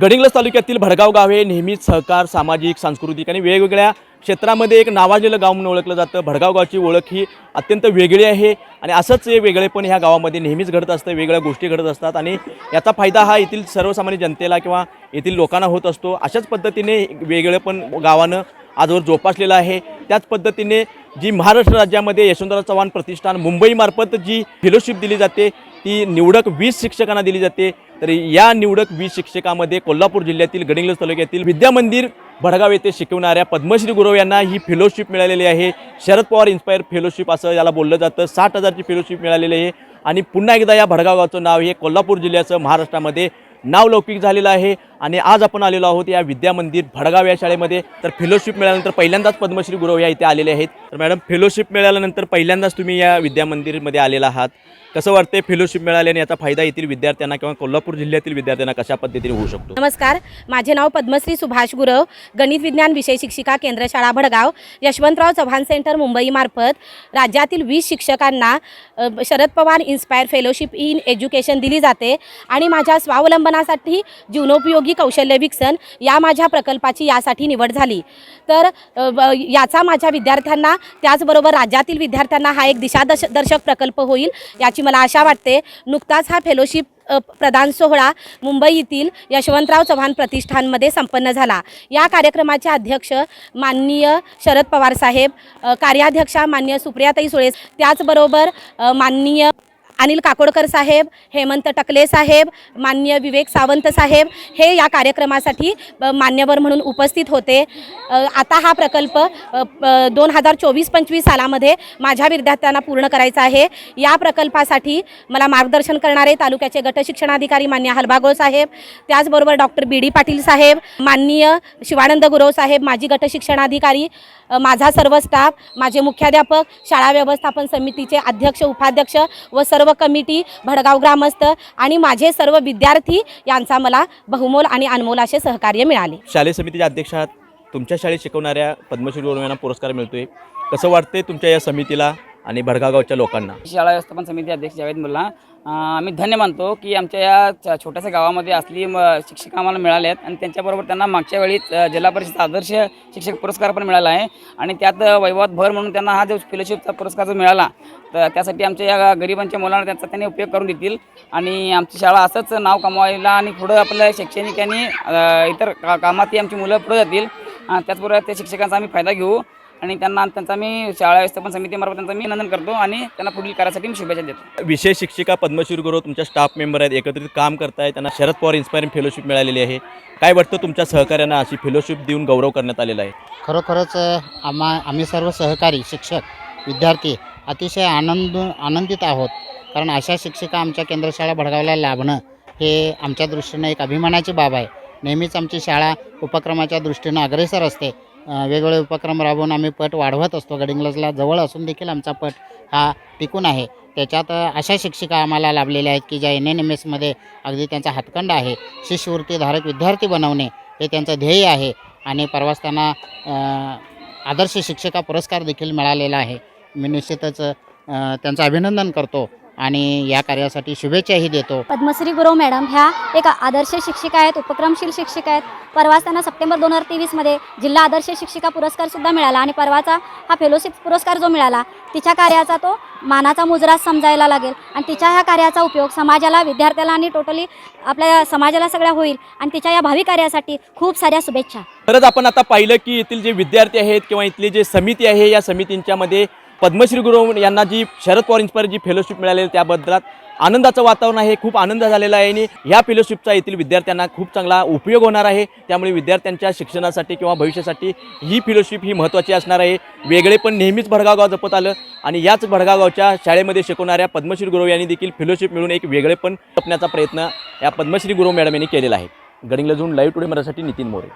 गडिंग्लज तालुक्यातील भडगाव गाव हे नेहमीच सहकार सामाजिक सांस्कृतिक आणि वेगवेगळ्या क्षेत्रामध्ये एक नावाजलेलं गाव म्हणून ओळखलं जातं. भडगाव गावची ओळख ही अत्यंत वेगळी आहे आणि असंच हे वेगळेपण ह्या गावामध्ये नेहमीच घडत असतं वेगळ्या गोष्टी घडत असतात आणि याचा फायदा हा येथील सर्वसामान्य जनतेला किंवा येथील लोकांना होत असतो. अशाच पद्धतीने वेगळेपण गावानं आजवर जोपासलेलं आहे. त्याच पद्धतीने जी महाराष्ट्र राज्यामध्ये यशवंतराव चव्हाण प्रतिष्ठान मुंबईमार्फत जी फेलोशिप दिली जाते ती निवडक वीस शिक्षकांना दिली जाते. तर या निवडक वीस शिक्षकामध्ये कोल्हापूर जिल्ह्यातील गडिंग्लज तालुक्यातील विद्यामंदिर भडगाव येथे शिकवणाऱ्या पद्मश्री गुरव यांना ही फेलोशिप मिळालेली आहे. शरद पवार इन्स्पायर फेलोशिप असं याला बोललं जातं. साठ हजारची फेलोशिप मिळालेली आहे. आणि पुन्हा एकदा या भडगाव गावचं नाव हे कोल्हापूर जिल्ह्याचं महाराष्ट्रामध्ये नावलौकिक झालेलं आहे आणि आज आपण आलेलो आहोत या विद्यामंदिर भडगाव या शाळेमध्ये. तर फेलोशिप मिळाल्यानंतर पहिल्यांदाच पद्मश्री गुरव या इथे आलेले आहेत. तर मॅडम फेलोशिप मिळाल्यानंतर पहिल्यांदाच तुम्ही या विद्यामंदिरमध्ये आलेला आहात. कसं वाटते फेलोशिप मिळाल्याने याचा फायदा येथील विद्यार्थ्यांना किंवा कोल्हापूर जिल्ह्यातील विद्यार्थ्यांना कशा पद्धतीने होऊ शकतो? नमस्कार माझे नाव पद्मश्री सुभाष गुरव गणित विज्ञान विषय शिक्षिका केंद्रशाळा भडगाव यशवंतराव चव्हाण सेंटर मुंबईमार्फत राज्यातील वीस शिक्षकांना Sharad Pawar inspire fellowship in education दिली जाते आणि माझ्या शिक्षणासाठी जीवनोपयोगी कौशल्य विकसन या माझ्या प्रकल्पाची यासाठी निवड झाली. तर याचा माझ्या विद्यार्थ्यांना त्याचबरोबर राज्यातील विद्यार्थ्यांना हा एक दिशादश दर्शक प्रकल्प होईल याची मला आशा वाटते. नुकताच हा फेलोशिप प्रदान सोहळा मुंबई येथील यशवंतराव चव्हाण प्रतिष्ठानमध्ये संपन्न झाला. या कार्यक्रमाचे अध्यक्ष माननीय शरद पवार साहेब कार्याध्यक्षा माननीय सुप्रियाताई सुळे त्याचबरोबर माननीय अनिल काकोडकर साहेब हेमंत टकले साहेब मान्य विवेक सावंत साहेब हे या कार्यक्रमासाठी मान्यवर म्हणून उपस्थित होते. आता हा प्रकल्प दोन हजार चोवीस पंचवीस सालामध्ये माझ्या विद्यार्थ्यांना पूर्ण करायचा आहे. या प्रकल्पासाठी मला मार्गदर्शन करणारे तालुक्याचे गटशिक्षणाधिकारी मान्य हलबागोळ साहेब त्याचबरोबर डॉक्टर बी डी पाटील साहेब माननीय शिवानंद गुरव साहेब माजी गटशिक्षणाधिकारी माझा सर्व स्टाफ माझे मुख्याध्यापक शाळा व्यवस्थापन समितीचे अध्यक्ष उपाध्यक्ष व सर्व कमिटी भडगाव ग्रामस्थ आणि माझे सर्व विद्यार्थी यांचा मला बहुमोल आणि अनमोल असे सहकार्य मिळाले. शालेय समितीच्या अध्यक्ष आहात. तुमच्या शाळेत शिकवणाऱ्या पद्मश्री यांना पुरस्कार मिळतोय. कसं वाटते तुमच्या या समितीला? आणि भडगागावच्या लोकांना. शाळा व्यवस्थापन समिती अध्यक्ष जावेद मुल्ला आम्ही धन्य मानतो की आमच्या या छोट्याशा गावामध्ये असली म- शिक्षक आम्हाला मिळाले आहेत आणि त्यांच्याबरोबर त्यांना मागच्या वेळी जिल्हा परिषद आदर्श शिक्षक पुरस्कार पण मिळाला आहे. आणि त्यात वैभवात भर म्हणून त्यांना हा जो फेलोशिपचा पुरस्कार जो मिळाला तर त्यासाठी आमच्या या गरिबांच्या मुलांना त्याचा त्यांनी उपयोग करून देतील. आणि आमची शाळा असंच नाव कमवायला आणि पुढं आपल्या शैक्षणिक आणि इतर का कामात ही आमची मुलं पुढे जातील. त्याचबरोबर त्या शिक्षकांचा आम्ही फायदा घेऊ. आणि त्यांना त्यांचा मी शाळा व्यवस्थापन समितीमार्फत त्यांचं मी अभिनंदन करतो आणि त्यांना पुढील कार्यासाठी मी शुभेच्छा देतो. विशेष शिक्षिका पद्मश्री गुरु तुमच्या स्टाफ मेंबर आहेत एकत्रित काम करतायत त्यांना शरद पवार इन्स्पायरिंग फेलोशिप मिळालेली आहे. काय वाटतं तुमच्या सहकार्यांना अशी फेलोशिप देऊन गौरव करण्यात आलेला आहे? खरोखरच आम्हा आम्ही सर्व सहकारी शिक्षक विद्यार्थी अतिशय आनंद आनंदित आहोत. कारण अशा शिक्षिका आमच्या केंद्रशाळा भडगावला लाभणं हे आमच्या दृष्टीनं एक अभिमानाची बाब आहे. नेहमीच आमची शाळा उपक्रमाच्या दृष्टीनं अग्रेसर असते. वेगवेगळे उपक्रम राबवून आम्ही पट वाढवत असतो. गडिंग्लजला जवळ असून देखील आमचा पट हा टिकून आहे. त्याच्यात अशा शिक्षिका आम्हाला लाभलेल्या आहेत की ज्या एन एन एम एसमध्ये अगदी त्यांचा हातखंड आहे. शिष्यवृत्तीधारक विद्यार्थी बनवणे हे त्यांचं ध्येय आहे आणि परवाच त्यांना आदर्श शिक्षिका पुरस्कार देखील मिळालेला आहे. मी निश्चितच त्यांचं अभिनंदन करतो. आणि या कार्यासाठी शुभेच्छाही देतो. पद्मश्री गुरव मॅडम ह्या एक आदर्श शिक्षिका आहेत उपक्रमशील शिक्षिका आहेत. परवाच त्यांना सप्टेंबर दोन हजार तेवीसमध्ये जिल्हा आदर्श शिक्षिका पुरस्कारसुद्धा मिळाला आणि परवाचा हा फेलोशिप पुरस्कार जो मिळाला तिच्या कार्याचा तो मानाचा मुजरा समजायला लागेल. आणि तिच्या ह्या कार्याचा उपयोग समाजाला विद्यार्थ्याला आणि टोटली आपल्या समाजाला सगळ्या होईल. आणि तिच्या या भावी कार्यासाठी खूप साऱ्या शुभेच्छा. खरंच आपण आता पाहिलं की येथील जे विद्यार्थी आहेत किंवा इथली जे समिती आहे या समितींच्यामध्ये पद्मश्री गुरु यांना जी शरद पवार इन्स्पायर जी फेलोशिप मिळालेली त्याबद्दल आनंदाचं वातावरण आहे. खूप आनंद झालेला आहे आणि ह्या फेलोशिपचा येथील विद्यार्थ्यांना खूप चांगला उपयोग होणार आहे. त्यामुळे विद्यार्थ्यांच्या शिक्षणासाठी किंवा भविष्यासाठी ही फेलोशिप ही महत्त्वाची असणार आहे. वेगळे पण नेहमीच भडगावगाव जपत आलं आणि याच भडगावगावच्या शाळेमध्ये शिकवणाऱ्या पद्मश्री गुरु यांनी देखील फेलोशिप मिळून एक वेगळे पण जपण्याचा प्रयत्न या पद्मश्री गुरु मॅडम यांनी केलेला आहे. गडिंगला लाईव्ह टुडे मराठी नितीन मोरे.